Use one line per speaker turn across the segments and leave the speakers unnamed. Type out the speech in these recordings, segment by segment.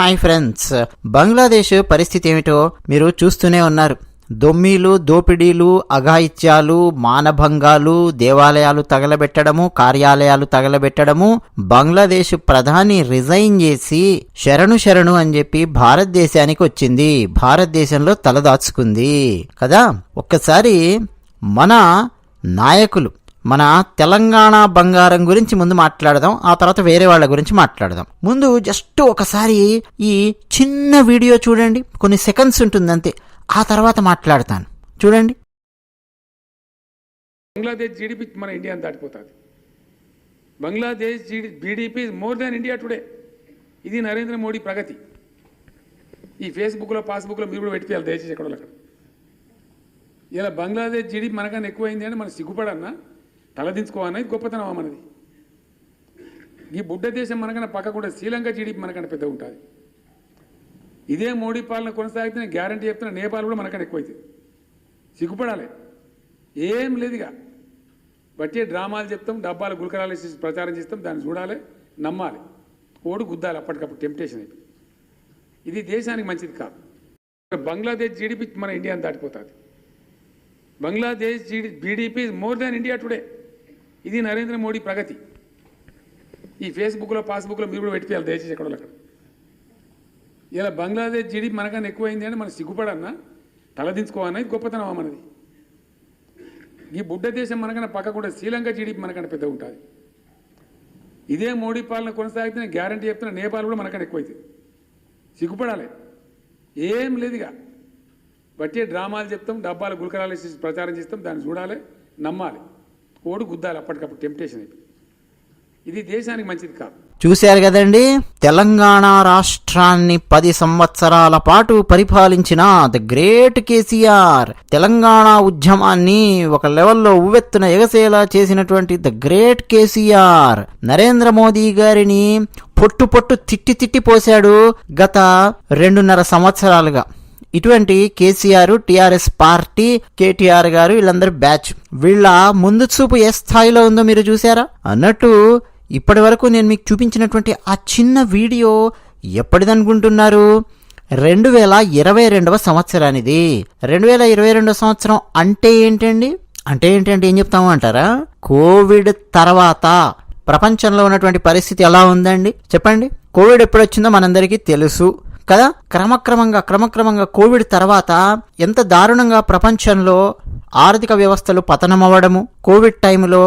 Hi friends. Bangladesh పరిస్థితి ఏమిటో మీరు చూస్తూనే ఉన్నారు. దొమ్మీలు దోపిడీలు అఘాయిత్యాలు మానభంగాలు దేవాలయాలు తగలబెట్టడము కార్యాలయాలు తగలబెట్టడము బంగ్లాదేశ్ ప్రధాని రిజైన్ చేసి శరణు శరణు అని చెప్పి భారతదేశానికి వచ్చింది. భారతదేశంలో తలదాచుకుంది కదా? ఒక్కసారి మన నాయకులు మన తెలంగాణ బంగారం గురించి ముందు మాట్లాడదాం ఆ తర్వాత వేరే వాళ్ళ గురించి మాట్లాడదాం. ముందు జస్ట్ ఒకసారి ఈ చిన్న వీడియో చూడండి కొన్ని సెకండ్స్ ఉంటుంది అంతే ఆ తర్వాత మాట్లాడతాను. చూడండి.
బంగ్లాదేశ్ జీడిపి మన ఇండియా దాటిపోతుంది. బంగ్లాదేశ్ జీడి GDP more than India today ఇది నరేంద్ర మోడీ ప్రగతి. ఈ ఫేస్బుక్లో పాస్బుక్లో మీరు కూడా పెట్టిపోయాలి దయచేసి ఎక్కడో అక్కడ. ఇలా బంగ్లాదేశ్ జీడిపి మనకన్నా ఎక్కువైంది అంటే మనం సిగ్గుపడన్నా తలదించుకోవన్నా అనేది గొప్పతనం మనది. ఈ బుడ్డ దేశం మనకన్నా పక్క కూడా శ్రీలంక జీడిపి మనకన్నా పెద్ద ఉంటుంది. ఇదే మోడీ పాలన కొనసాగితే నేను గ్యారంటీ చెప్తున్నా నేపాల్ కూడా మనకన్నా ఎక్కువైతుంది. సిగ్గుపడాలి. ఏం లేదుగా. బట్టి డ్రామాలు చెప్తాం డబ్బాలు గులకరాలు వేసి ప్రచారం చేస్తాం దాన్ని చూడాలి నమ్మాలి. ఓడు గుద్దాలి అప్పటికప్పుడు టెంప్టేషన్ అయిపోయి ఇది దేశానికి మంచిది కాదు. బంగ్లాదేశ్ జీడిపి మన ఇండియాని దాటిపోతుంది. బంగ్లాదేశ్ జీడి GDP more than India today ఇది నరేంద్ర మోడీ ప్రగతి. ఈ ఫేస్బుక్లో పాస్బుక్లో మీరు కూడా పెట్టిపోయాలి దయచేసి ఎక్కడో అక్కడ ఇలా బంగ్లాదేశ్ జీడిపి మనకన్నా ఎక్కువైంది అంటే మనం సిగ్గుపడన్నా తలదించుకోవన్నా ఇది గొప్పతనం మనది. ఈ బుడ్డ దేశం మనకన్నా పక్క కూడా శ్రీలంక జీడిపి మనకన్నా పెద్ద ఉంటుంది. ఇదే మోడీ పాలన కొనసాగితే నేను గ్యారంటీ చెప్తున్నా నేపాల్ కూడా మనకన్నా ఎక్కువైతుంది సిగ్గుపడాలి. ఏం లేదుగా బట్టి డ్రామాలు చెప్తాం డబ్బాలు గులకరాలు ప్రచారం చేస్తాం దాన్ని చూడాలి నమ్మాలి. ఓడు గుద్దాలి అప్పటికప్పుడు టెంప్టేషన్ ఇది దేశానికి మంచిది కాదు.
చూశారు కదండి? తెలంగాణ రాష్ట్రాన్ని పది సంవత్సరాల పాటు పరిపాలించిన ద గ్రేట్ కేసీఆర్. తెలంగాణ ఉద్యమాన్ని ఒక లెవెల్లో ఉవ్వెత్తున ఎగసేలా చేసినటువంటి the great KCR. Narendra Modi గారిని పొట్టు పొట్టు తిట్టి తిట్టి పోశాడు గత రెండున్నర సంవత్సరాలుగా. ఇటువంటి కేసీఆర్ టీఆర్ఎస్ పార్టీ కేటీఆర్ గారు వీళ్ళందరూ బ్యాచ్. వీళ్ళ ముందు చూపు ఏ స్థాయిలో ఉందో మీరు చూసారా అన్నట్టు ఇప్పటి వరకు నేను మీకు చూపించినటువంటి ఆ చిన్న వీడియో ఎప్పటిదనుకుంటున్నారు? రెండు వేల ఇరవై రెండవ సంవత్సరానిది. రెండు వేల ఇరవై రెండవ సంవత్సరం అంటే ఏంటండి? అంటే ఏంటంటే ఏం చెప్తాము అంటారా? కోవిడ్ తర్వాత ప్రపంచంలో ఉన్నటువంటి పరిస్థితి ఎలా ఉందండి? చెప్పండి. కోవిడ్ ఎప్పుడు వచ్చిందో మనందరికీ తెలుసు. కదా? క్రమక్రమంగా క్రమక్రమంగా కోవిడ్ తర్వాత ఎంత దారుణంగా ప్రపంచంలో ఆర్థిక వ్యవస్థలు పతనమవ్వడము కోవిడ్ టైంలో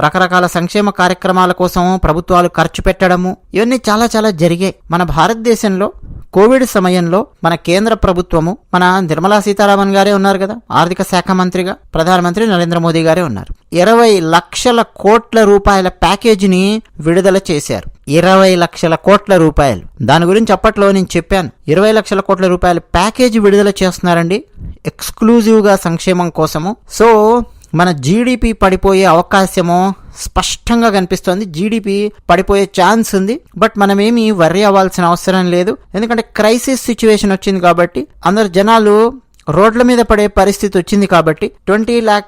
రకరకాల సంక్షేమ కార్యక్రమాల కోసం ప్రభుత్వాలు ఖర్చు పెట్టడము ఇవన్నీ చాలా చాలా జరిగాయి. మన భారతదేశంలో కోవిడ్ సమయంలో మన కేంద్ర ప్రభుత్వము మన నిర్మలా సీతారామన్ గారే ఉన్నారు కదా ఆర్థిక శాఖ మంత్రిగా ప్రధానమంత్రి నరేంద్ర మోదీ గారే ఉన్నారు. ఇరవై లక్షల కోట్ల రూపాయల ప్యాకేజీని విడుదల చేశారు. ఇరవై లక్షల కోట్ల రూపాయలు. దాని గురించి అప్పట్లో నేను చెప్పాను. ఇరవై లక్షల కోట్ల రూపాయల ప్యాకేజీ విడుదల చేస్తున్నారండి. ఎక్స్క్లూజివ్గా సంక్షేమం కోసము. సో మన జీడిపి పడిపోయే అవకాశము స్పష్టంగా కనిపిస్తోంది. జీడిపి పడిపోయే ఛాన్స్ ఉంది. బట్ మనమేమి వర్రీ అవ్వాల్సిన అవసరం లేదు. ఎందుకంటే క్రైసిస్ సిచ్యువేషన్ వచ్చింది కాబట్టి అందరు జనాలు రోడ్ల మీద పడే పరిస్థితి వచ్చింది కాబట్టి ట్వంటీ ల్యాక్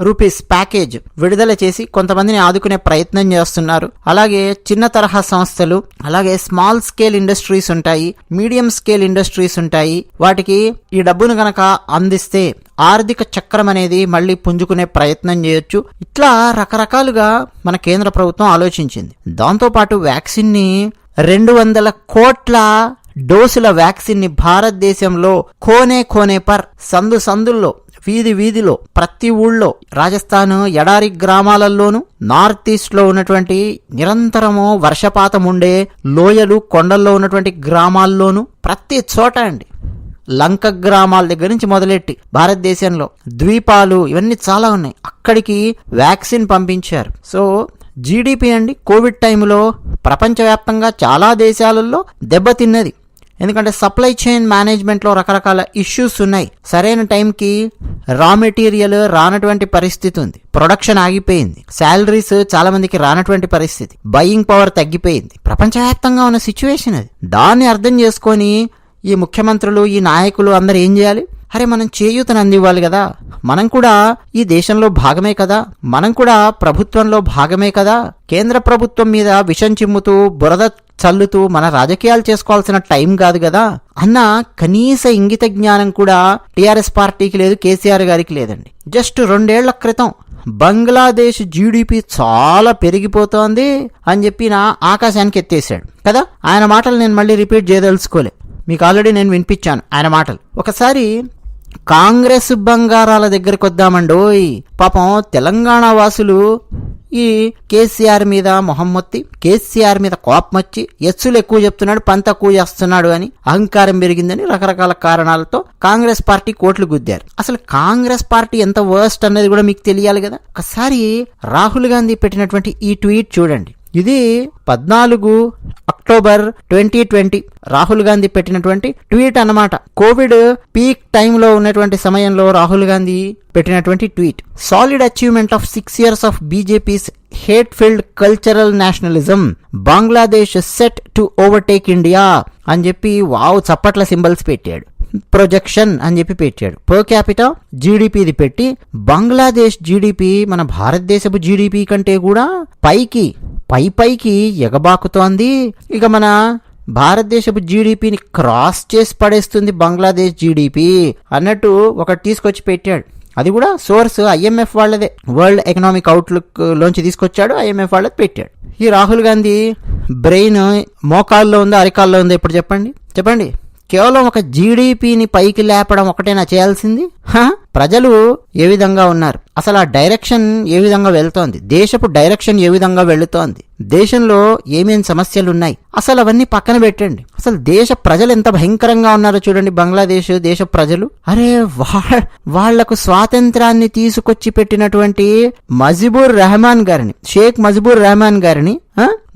రూపీస్ ప్యాకేజ్ విడుదల చేసి కొంతమందిని ఆదుకునే ప్రయత్నం చేస్తున్నారు. అలాగే చిన్న తరహా సంస్థలు అలాగే స్మాల్ స్కేల్ ఇండస్ట్రీస్ ఉంటాయి మీడియం స్కేల్ ఇండస్ట్రీస్ ఉంటాయి. వాటికి ఈ డబ్బును గనక అందిస్తే ఆర్థిక చక్రం అనేది మళ్ళీ పుంజుకునే ప్రయత్నం చేయొచ్చు. ఇట్లా రకరకాలుగా మన కేంద్ర ప్రభుత్వం ఆలోచించింది. దాంతోపాటు వ్యాక్సిన్ని రెండు వందల కోట్ల డోసుల వ్యాక్సిన్ని భారతదేశంలో కోనే కోనే పర్ సందు సందుల్లో వీధి వీధిలో ప్రతి ఊళ్ళో రాజస్థాన్ ఎడారి గ్రామాలలోనూ నార్త్ ఈస్ట్లో ఉన్నటువంటి నిరంతరము వర్షపాతం ఉండే లోయలు కొండల్లో ఉన్నటువంటి గ్రామాల్లోనూ ప్రతి చోట అండి. లంక గ్రామాల దగ్గర నుంచి మొదలెట్టి భారతదేశంలో ద్వీపాలు ఇవన్నీ చాలా ఉన్నాయి. అక్కడికి వ్యాక్సిన్ పంపించారు. సో జీడిపి అండి కోవిడ్ టైంలో ప్రపంచవ్యాప్తంగా చాలా దేశాలలో దెబ్బతిన్నది. ఎందుకంటే సప్లై చైన్ మేనేజ్మెంట్లో రకరకాల ఇష్యూస్ ఉన్నాయి. సరైన టైంకి రా మెటీరియల్ రానటువంటి పరిస్థితి ఉంది. ప్రొడక్షన్ ఆగిపోయింది. శాలరీస్ చాలా మందికి రానటువంటి పరిస్థితి. బయింగ్ పవర్ తగ్గిపోయింది. ప్రపంచవ్యాప్తంగా ఉన్న సిచ్యువేషన్ అది. దాన్ని అర్థం చేసుకొని ఈ ముఖ్యమంత్రులు ఈ నాయకులు అందరు ఏం చేయాలి? అరే మనం చేయూతను అందివ్వాలి కదా. మనం కూడా ఈ దేశంలో భాగమే కదా. మనం కూడా ప్రభుత్వంలో భాగమే కదా. కేంద్ర ప్రభుత్వం మీద విషం చిమ్ముతూ బురద చల్లుతూ మన రాజకీయాలు చేసుకోవాల్సిన టైం కాదు కదా? అన్న కనీస ఇంగిత జ్ఞానం కూడా టీఆర్ఎస్ పార్టీకి లేదు కేసీఆర్ గారికి లేదండి. జస్ట్ రెండేళ్ళ క్రితం బంగ్లాదేశ్ జీడిపి చాలా పెరిగిపోతోంది అని చెప్పి నా ఆకాశానికి ఎత్తేసాడు కదా? ఆయన మాటలు నేను మళ్ళీ రిపీట్ చేయదలుచుకోలే. మీకు ఆల్రెడీ నేను వినిపించాను ఆయన మాటలు. ఒకసారి కాంగ్రెస్ బంగారాల దగ్గరకు వద్దామండోయ్. పాపం తెలంగాణ వాసులు ఈ కేసీఆర్ మీద మొహమ్మొత్తి కేసీఆర్ మీద కోపం వచ్చి ఎస్సులు ఎక్కువ చెప్తున్నాడు పంత ఎక్కువ చేస్తున్నాడు అని అహంకారం పెరిగిందని రకరకాల కారణాలతో కాంగ్రెస్ పార్టీ కోట్లు గుద్దారు. అసలు కాంగ్రెస్ పార్టీ ఎంత వర్స్ట్ అనేది కూడా మీకు తెలియాలి కదా? ఒకసారి రాహుల్ గాంధీ పెట్టినటువంటి ఈ ట్వీట్ చూడండి. ఇది పద్నాలుగు October twenty twenty. Rahul Gandhi పెట్టినటువంటి ట్వీట్ అన్నమాట. కోవిడ్ పీక్ టైంలో ఉన్నటువంటి సమయంలో రాహుల్ గాంధీ పెట్టినటువంటి tweet. Solid achievement of six years of BJP's hate filled cultural nationalism. Bangladesh set to overtake India అని చెప్పి వావ్ చప్పట్ల సింబల్స్ పెట్టాడు. ప్రొజెక్షన్ అని చెప్పి పెట్టాడు. పర్ క్యాపిటల్ జీడిపిది పెట్టి బంగ్లాదేశ్ జీడిపి మన భారతదేశపు జీడిపి కంటే కూడా పైకి పై పైకి ఎగబాకుతోంది. ఇక మన భారతదేశపు జీడిపిని క్రాస్ చేసి పడేస్తుంది బంగ్లాదేశ్ జీడిపి అన్నట్టు ఒకటి తీసుకొచ్చి పెట్టాడు. అది కూడా సోర్స్ ఐఎంఎఫ్ వాళ్ళదే. వరల్డ్ ఎకనామిక్ అవుట్లుక్ లోంచి తీసుకొచ్చాడు ఐఎంఎఫ్ వాళ్ళది పెట్టాడు. ఈ రాహుల్ గాంధీ బ్రెయిన్ మోకాల్లో ఉందా అరికాల్లో ఉందా? ఇప్పుడు చెప్పండి. చెప్పండి. కేవలం ఒక జీడిపిని పైకి లేపడం ఒకటేనా చేయాల్సింది? ప్రజలు ఏ విధంగా ఉన్నారు? అసలు ఆ డైరెక్షన్ ఏ విధంగా వెళ్తోంది? దేశపు డైరెక్షన్ ఏ విధంగా వెళుతోంది? దేశంలో ఏమేం సమస్యలు ఉన్నాయి అసలు అవన్నీ పక్కన పెట్టండి. అసలు దేశ ప్రజలు ఎంత భయంకరంగా ఉన్నారో చూడండి బంగ్లాదేశ్ దేశ ప్రజలు. అరే వా- వాళ్ళకు స్వాతంత్రాన్ని తీసుకొచ్చి పెట్టినటువంటి మజిబూర్ రెహమాన్ గారిని షేక్ మజిబూర్ రెహమాన్ గారిని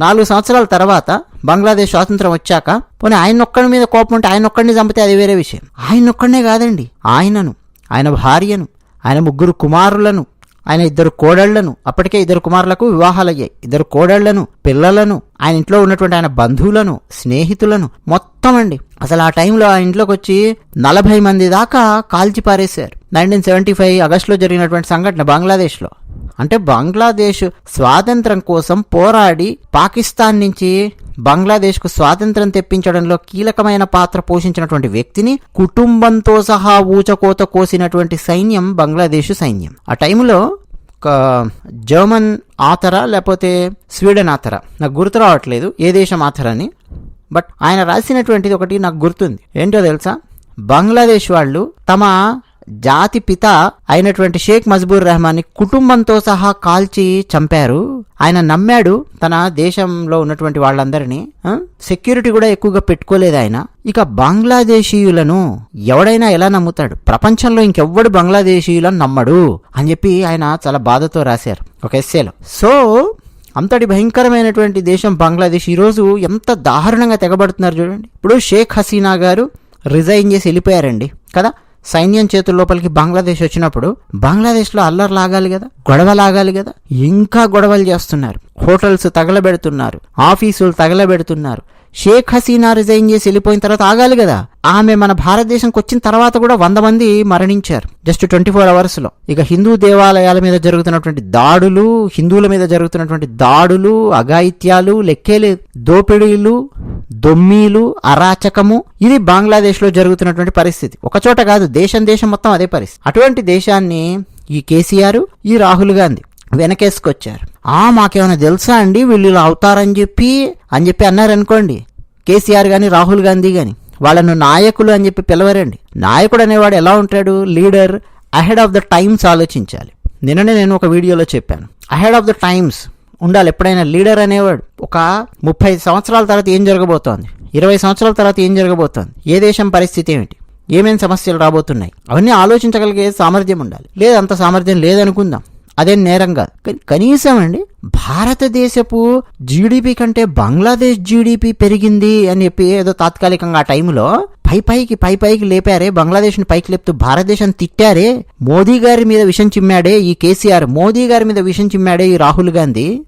నాలుగు సంవత్సరాల తర్వాత బంగ్లాదేశ్ స్వాతంత్రం వచ్చాక పోనీ ఆయన ఒక్కడి మీద కోపం ఉంటే ఆయన ఒక్కడిని చంపితే అది వేరే విషయం. ఆయన ఒక్కడనే కాదండి. ఆయనను ఆయన భార్యను ఆయన ముగ్గురు కుమారులను ఆయన ఇద్దరు కోడళ్ళను అప్పటికే ఇద్దరు కుమారులకు వివాహాలయ్యాయి. ఇద్దరు కోడళ్ళను పిల్లలను ఆయన ఇంట్లో ఉన్నటువంటి ఆయన బంధువులను స్నేహితులను మొత్తం అండి. అసలు ఆ టైంలో ఆ ఇంట్లోకి వచ్చి నలభై మంది దాకా కాల్చి పారేశారు. నైన్టీన్ సెవెంటీ ఫైవ్ ఆగస్టులో జరిగినటువంటి సంఘటన బంగ్లాదేశ్లో. అంటే బంగ్లాదేశ్ స్వాతంత్రం కోసం పోరాడి పాకిస్తాన్ నుంచి బంగ్లాదేశ్కు స్వాతంత్రం తెప్పించడంలో కీలకమైన పాత్ర పోషించినటువంటి వ్యక్తిని కుటుంబంతో సహా ఊచకోత కోసినటువంటి సైన్యం బంగ్లాదేశ్ సైన్యం. ఆ టైంలో ఒక జర్మన్ ఆతరా లేకపోతే స్వీడన్ ఆతరా? నాకు గుర్తు రావట్లేదు ఏ దేశం ఆతరని. అని బట్ ఆయన రాసినటువంటిది ఒకటి నాకు గుర్తుంది. ఏంటో తెలుసా? బంగ్లాదేశ్ వాళ్ళు తమ జాతి పిత అయినటువంటి షేక్ మజ్బూర్ రెహమాన్ని కుటుంబంతో సహా కాల్చి చంపారు. ఆయన నమ్మాడు తన దేశంలో ఉన్నటువంటి వాళ్ళందరినీ. సెక్యూరిటీ కూడా ఎక్కువగా పెట్టుకోలేదు ఆయన. ఇక బంగ్లాదేశీయులను ఎవడైనా ఎలా నమ్ముతాడు? ప్రపంచంలో ఇంకెవ్వడు బంగ్లాదేశీయులను నమ్మడు అని చెప్పి ఆయన చాలా బాధతో రాశారు. ఒక ఎస్సేలో సో అంతటి భయంకరమైనటువంటి దేశం బంగ్లాదేశ్. ఈరోజు ఎంత దారుణంగా తెగబడుతున్నారు చూడండి. ఇప్పుడు షేక్ హసీనా గారు రిజైన్ చేసి వెళ్ళిపోయారండి. కదా? సైన్యం చేతుల లోపలికి బంగ్లాదేశ్ వచ్చినప్పుడు బంగ్లాదేశ్లో అల్లరి లాగాలి కదా గొడవ లాగాలి కదా ఇంకా గొడవలు చేస్తున్నారు. హోటల్స్ తగలబెడుతున్నారు ఆఫీసులు తగలబెడుతున్నారు. షేక్ హసీనా రిజైన్ చేసి వెళ్ళిపోయిన తర్వాత ఆగాలి కదా. ఆమె మన భారతదేశంకి వచ్చిన తర్వాత కూడా వంద మంది మరణించారు. జస్ట్ ట్వంటీ ఫోర్ అవర్స్లో ఇక హిందూ దేవాలయాల మీద జరుగుతున్నటువంటి దాడులు హిందువుల మీద జరుగుతున్నటువంటి దాడులు అఘాయిత్యాలు లెక్కేలే దోపిడీలు దొమ్మీలు అరాచకము ఇది బంగ్లాదేశ్లో జరుగుతున్నటువంటి పరిస్థితి. ఒకచోట కాదు దేశం దేశం మొత్తం అదే పరిస్థితి. అటువంటి దేశాన్ని ఈ కేసీఆర్ ఈ రాహుల్ గాంధీ వెనకేసుకొచ్చారు. ఆ మాకేమైనా తెలుసా అండి? వీళ్ళు ఇలా అవుతారని చెప్పి అని చెప్పి అన్నారనుకోండి కేసీఆర్ కానీ రాహుల్ గాంధీ కానీ వాళ్ళను నాయకులు అని చెప్పి పిలవరండి. నాయకుడు అనేవాడు ఎలా ఉంటాడు? Leader ahead of the times ఆలోచించాలి. నిన్ననే నేను ఒక వీడియోలో చెప్పాను. అహెడ్ ఆఫ్ ద టైమ్స్ ఉండాలి. ఎప్పుడైనా లీడర్ అనేవాడు ఒక ముప్పై సంవత్సరాల తర్వాత ఏం జరగబోతోంది? ఇరవై సంవత్సరాల తర్వాత ఏం జరగబోతోంది? ఏ దేశం పరిస్థితి ఏమిటి? ఏమేం సమస్యలు రాబోతున్నాయి? అవన్నీ ఆలోచించగలిగే సామర్థ్యం ఉండాలి. లేదు అంత సామర్థ్యం లేదనుకుందాం. అదేం నేరం కాదు. కనీసం అండి భారతదేశపు జీడిపి కంటే బంగ్లాదేశ్ జీడిపి పెరిగింది అని చెప్పి ఏదో తాత్కాలికంగా ఆ టైంలో పై పైకి పై పైకి లేపారే బంగ్లాదేశ్ని పైకి లేపుతూ భారతదేశం తిట్టారే మోదీ గారి మీద విషం చిమ్మాడే ఈ కేసీఆర్ మోదీ గారి మీద విషం చిమ్మాడే ఈ రాహుల్ గాంధీ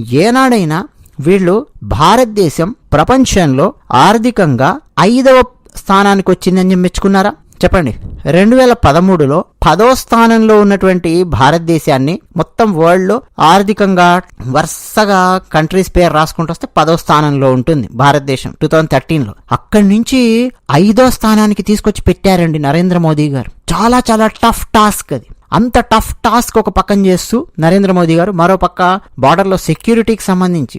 ఏనాడైనా వీళ్ళు భారతదేశం ప్రపంచంలో ఆర్థికంగా ఐదవ స్థానానికి వచ్చిందని మెచ్చుకున్నారా? చెప్పండి. రెండు వేల పదమూడులో పదో స్థానంలో ఉన్నటువంటి భారతదేశాన్ని మొత్తం వరల్డ్లో ఆర్థికంగా వరుసగా కంట్రీస్ పేరు రాసుకుంటూ వస్తే పదో స్థానంలో ఉంటుంది భారతదేశం టూ థౌజండ్ థర్టీన్లో. అక్కడి నుంచి ఐదో స్థానానికి తీసుకొచ్చి పెట్టారండి నరేంద్ర మోదీ గారు. చాలా చాలా టఫ్ టాస్క్ అది. అంత టఫ్ టాస్క్ ఒక పక్కన చేస్తూ నరేంద్ర మోదీ గారు మరో పక్క బార్డర్లో సెక్యూరిటీకి సంబంధించి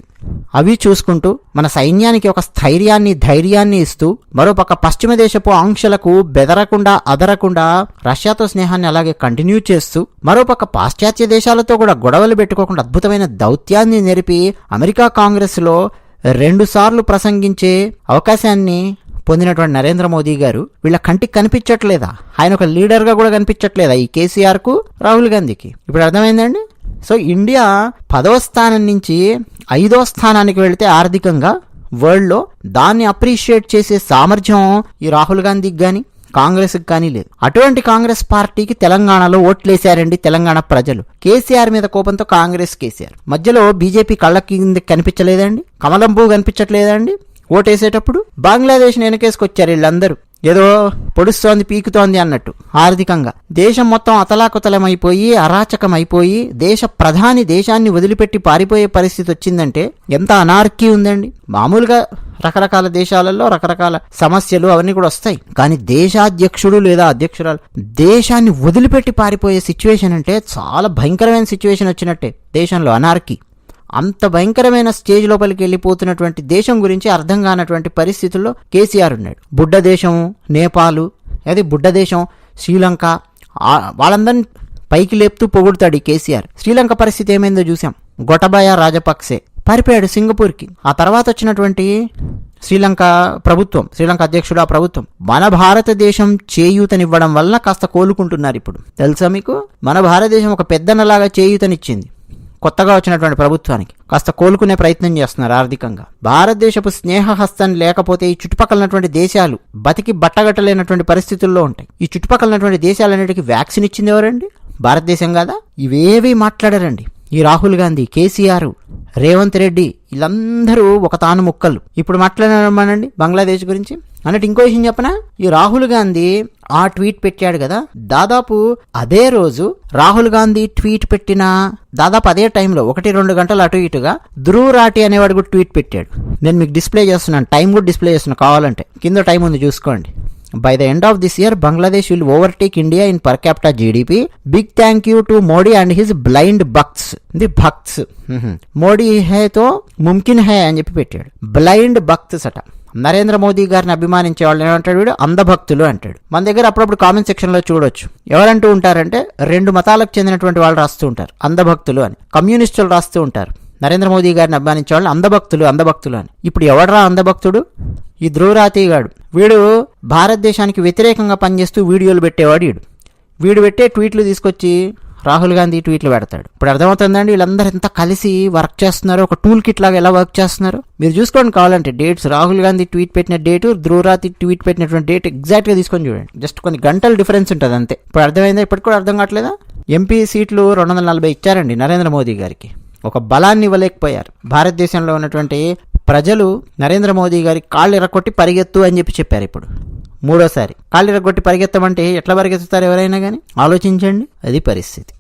అవి చూసుకుంటూ మన సైన్యానికి ఒక స్థైర్యాన్ని ధైర్యాన్ని ఇస్తూ మరోపక్క పశ్చిమ దేశపు ఆంక్షలకు బెదరకుండా అదరకుండా రష్యాతో స్నేహాన్ని అలాగే కంటిన్యూ చేస్తూ మరోపక్క పాశ్చాత్య దేశాలతో కూడా గొడవలు పెట్టుకోకుండా అద్భుతమైన దౌత్యాన్ని నెరిపి అమెరికా కాంగ్రెస్లో రెండుసార్లు ప్రసంగించే అవకాశాన్ని పొందినటువంటి నరేంద్ర మోదీ గారు వీళ్ళ కంటికి కనిపించట్లేదా? ఆయన ఒక లీడర్గా కూడా కనిపించట్లేదా ఈ కేసీఆర్కు? రాహుల్ గాంధీకి. ఇప్పుడు అర్థమైందండి? సో ఇండియా పదవ స్థానం నుంచి ఐదో స్థానానికి వెళితే ఆర్థికంగా వరల్డ్లో దాన్ని అప్రిషియేట్ చేసే సామర్థ్యం ఈ రాహుల్ గాంధీకి కానీ కాంగ్రెస్కి కానీ లేదు. అటువంటి కాంగ్రెస్ పార్టీకి తెలంగాణలో ఓట్లేశారండి తెలంగాణ ప్రజలు. కేసీఆర్ మీద కోపంతో కాంగ్రెస్ కేసీఆర్. మధ్యలో బీజేపీ కళ్ళ కింద కనిపించలేదండి. కమలంబు కనిపించట్లేదండి. ఓటేసేటప్పుడు బంగ్లాదేశ్ వెనకేసుకొచ్చారు వీళ్ళందరూ. ఏదో పొడుస్తోంది పీకుతోంది అన్నట్టు ఆర్థికంగా. దేశం మొత్తం అతలాకుతలమైపోయి అరాచకమైపోయి దేశ ప్రధాని దేశాన్ని వదిలిపెట్టి పారిపోయే పరిస్థితి వచ్చిందంటే ఎంత అనార్కీ ఉందండి. మామూలుగా రకరకాల దేశాలలో రకరకాల సమస్యలు అవన్నీ కూడా వస్తాయి. కానీ దేశాధ్యక్షుడు లేదా అధ్యక్షురాలు దేశాన్ని వదిలిపెట్టి పారిపోయే సిచ్యువేషన్ అంటే చాలా భయంకరమైన సిచ్యువేషన్ వచ్చినట్టే దేశంలో అనార్కీ. అంత భయంకరమైన స్టేజ్ లోపలికి వెళ్ళిపోతున్నటువంటి దేశం గురించి అర్థం కానటువంటి పరిస్థితుల్లో కేసీఆర్ ఉన్నాడు. బుడ్డ దేశం నేపాలు అది బుడ్డ దేశం శ్రీలంక వాళ్ళందరిని పైకి లేపుతూ పొగుడుతాడు ఈ కేసీఆర్. శ్రీలంక పరిస్థితి ఏమైందో చూసాం గొటబాయ రాజపక్సే పారిపోయాడు సింగపూర్కి. ఆ తర్వాత వచ్చినటువంటి శ్రీలంక ప్రభుత్వం శ్రీలంక అధ్యక్షుడు ఆ ప్రభుత్వం మన భారతదేశం చేయూతనివ్వడం వల్ల కాస్త కోలుకుంటున్నారు ఇప్పుడు. తెలుసా మీకు? మన భారతదేశం ఒక పెద్దనలాగా చేయూతనిచ్చింది. కొత్తగా వచ్చినటువంటి ప్రభుత్వానికి కాస్త కోలుకునే ప్రయత్నం చేస్తున్నారు ఆర్థికంగా. భారతదేశపు స్నేహహస్తం లేకపోతే ఈ చుట్టుపక్కలనటువంటి దేశాలు బతికి బట్టగట్టలేనటువంటి పరిస్థితుల్లో ఉంటాయి. ఈ చుట్టుపక్కలనటువంటి దేశాలన్నిటికీ వ్యాక్సిన్ ఇచ్చింది ఎవరండి? భారతదేశం కాదా? ఇవేవి మాట్లాడారండి. ఈ రాహుల్ గాంధీ కేసీఆర్ రేవంత్ రెడ్డి వీళ్ళందరూ ఒక తాను ముక్కలు. ఇప్పుడు మాట్లాడమనండి బంగ్లాదేశ్ గురించి. అన్నట్టు ఇంకో విషయం చెప్పనా? ఈ రాహుల్ గాంధీ ఆ ట్వీట్ పెట్టాడు కదా దాదాపు అదే రోజు రాహుల్ గాంధీ ట్వీట్ పెట్టిన దాదాపు అదే టైంలో ఒకటి రెండు గంటలు అటు ఇటుగా ధ్రువ్ రాటి అనేవాడు కూడా ట్వీట్ పెట్టాడు. నేను మీకు డిస్ప్లే చేస్తున్నాను టైం కూడా డిస్ప్లే చేస్తున్నాను కావాలంటే. కింద టైం ఉంది చూసుకోండి. By the end of this year Bangladesh will overtake India in per capital GDP big thank you to Modi and his blind bhakts the bhakts Modi హేతో ముమ్కిన్ హే అని చెప్పి పెట్టాడు. బ్లైండ్ భక్త్స్ అట. నరేంద్ర మోదీ గారిని అభిమానించే వాళ్ళు ఏమంటాడు వీడు? అంధభక్తులు అంటాడు. మన దగ్గర అప్పుడప్పుడు కామెంట్ సెక్షన్లో చూడొచ్చు. ఎవరంటూ ఉంటారంటే రెండు మతాలకు చెందినటువంటి వాళ్ళు రాస్తూ ఉంటారు. అంధభక్తులు అని. కమ్యూనిస్టులు రాస్తూ ఉంటారు. నరేంద్ర మోదీ గారిని అభిమానించే వాళ్ళు అందభక్తులు అని. ఇప్పుడు ఎవడరా అందభక్తుడు? ఈ ధ్రువరాతిగాడు వీడు భారతదేశానికి వ్యతిరేకంగా పనిచేస్తూ వీడియోలు పెట్టేవాడు వీడు వీడు పెట్టే ట్వీట్లు తీసుకొచ్చి రాహుల్ గాంధీ ట్వీట్లు పెడతాడు. ఇప్పుడు అర్థమవుతుందండి వీళ్ళందరూ ఎంత కలిసి వర్క్ చేస్తున్నారు ఒక టూల్ కిట్ లాగా ఎలా వర్క్ చేస్తున్నారు. మీరు చూసుకోండి కావాలంటే డేట్స్. రాహుల్ గాంధీ ట్వీట్ పెట్టిన డేటు ధ్రువరాతి ట్వీట్ పెట్టినటువంటి డేట్ ఎగ్జాక్ట్గా తీసుకొని చూడండి. జస్ట్ కొన్ని గంటల డిఫరెన్స్ ఉంటుంది అంతే. ఇప్పుడు అర్థమైందా? ఇప్పటికి కూడా అర్థం కావట్లేదా? ఎంపీ సీట్లు రెండు వందల నలభై ఇచ్చారండి నరేంద్ర మోదీ గారికి. ఒక బలాన్ని ఇవ్వలేకపోయారు. భారతదేశంలో ఉన్నటువంటి ప్రజలు నరేంద్ర మోదీ గారి కాళ్ళు ఎరగొట్టి పరిగెత్తు అని చెప్పి చెప్పారు ఇప్పుడు. మూడోసారి. కాళ్ళు ఎరగొట్టి పరిగెత్తమంటే ఎట్లా పరిగెత్తుతారు ఎవరైనా కానీ ఆలోచించండి. అది పరిస్థితి.